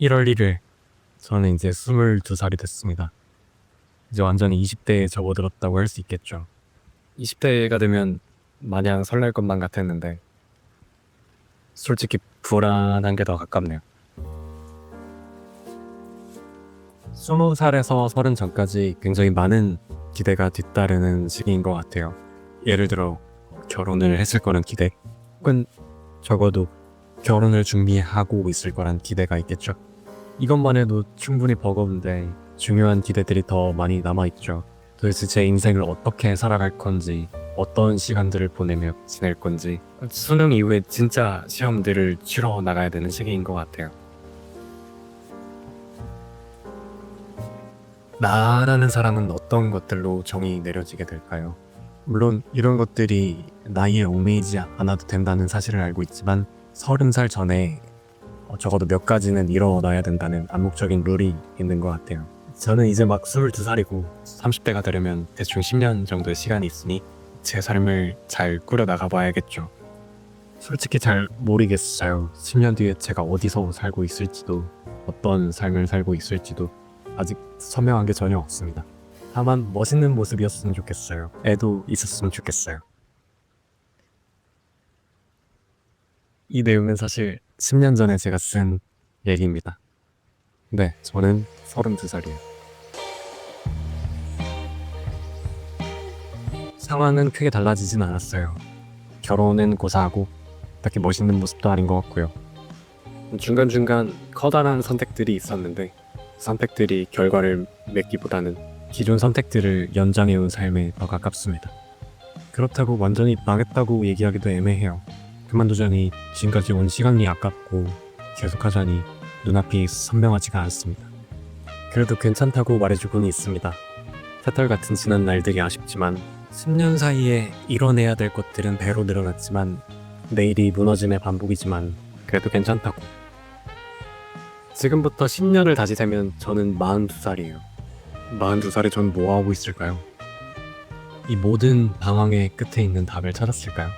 1월 1일 저는 이제 22살이 됐습니다. 이제 완전히 20대에 접어들었다고 할 수 있겠죠. 20대가 되면 마냥 설렐 것만 같았는데 솔직히 불안한 게 더 가깝네요. 20살에서 30 전까지 굉장히 많은 기대가 뒤따르는 시기인 것 같아요. 예를 들어 결혼을 했을 거란 기대 혹은 적어도 결혼을 준비하고 있을 거란 기대가 있겠죠. 이것만 해도 충분히 버거운데 중요한 기대들이 더 많이 남아있죠. 도대체 제 인생을 어떻게 살아갈 건지, 어떤 시간들을 보내며 지낼 건지, 수능 이후에 진짜 시험들을 치러 나가야 되는 시기인 것 같아요. 나라는 사람은 어떤 것들로 정의 내려지게 될까요? 물론 이런 것들이 나이에 얽매이지 않아도 된다는 사실을 알고 있지만 서른 살 전에 어, 적어도 몇 가지는 이뤄놔야 된다는 암묵적인 룰이 있는 것 같아요. 저는 이제 막 22살이고 30대가 되려면 대충 10년 정도의 시간이 있으니 제 삶을 잘 꾸려나가 봐야겠죠. 솔직히 잘 모르겠어요. 10년 뒤에 제가 어디서 살고 있을지도 어떤 삶을 살고 있을지도 아직 선명한 게 전혀 없습니다. 다만 멋있는 모습이었으면 좋겠어요. 애도 있었으면 좋겠어요. 이 내용은 사실 10년 전에 제가 쓴 얘기입니다. 네, 저는 32살이에요. 상황은 크게 달라지진 않았어요. 결혼은 고사하고 딱히 멋있는 모습도 아닌 것 같고요. 중간중간 커다란 선택들이 있었는데 선택들이 결과를 맺기보다는 기존 선택들을 연장해온 삶에 더 가깝습니다. 그렇다고 완전히 망했다고 얘기하기도 애매해요. 그만두자니 지금까지 온 시간이 아깝고 계속하자니 눈앞이 선명하지가 않습니다. 그래도 괜찮다고 말해주고는 있습니다. 새털 같은 지난 날들이 아쉽지만 10년 사이에 이뤄내야 될 것들은 배로 늘어났지만 내일이 무너짐의 반복이지만 그래도 괜찮다고. 지금부터 10년을 다시 세면 저는 42살이에요. 42살에 전 뭐하고 있을까요? 이 모든 방황의 끝에 있는 답을 찾았을까요?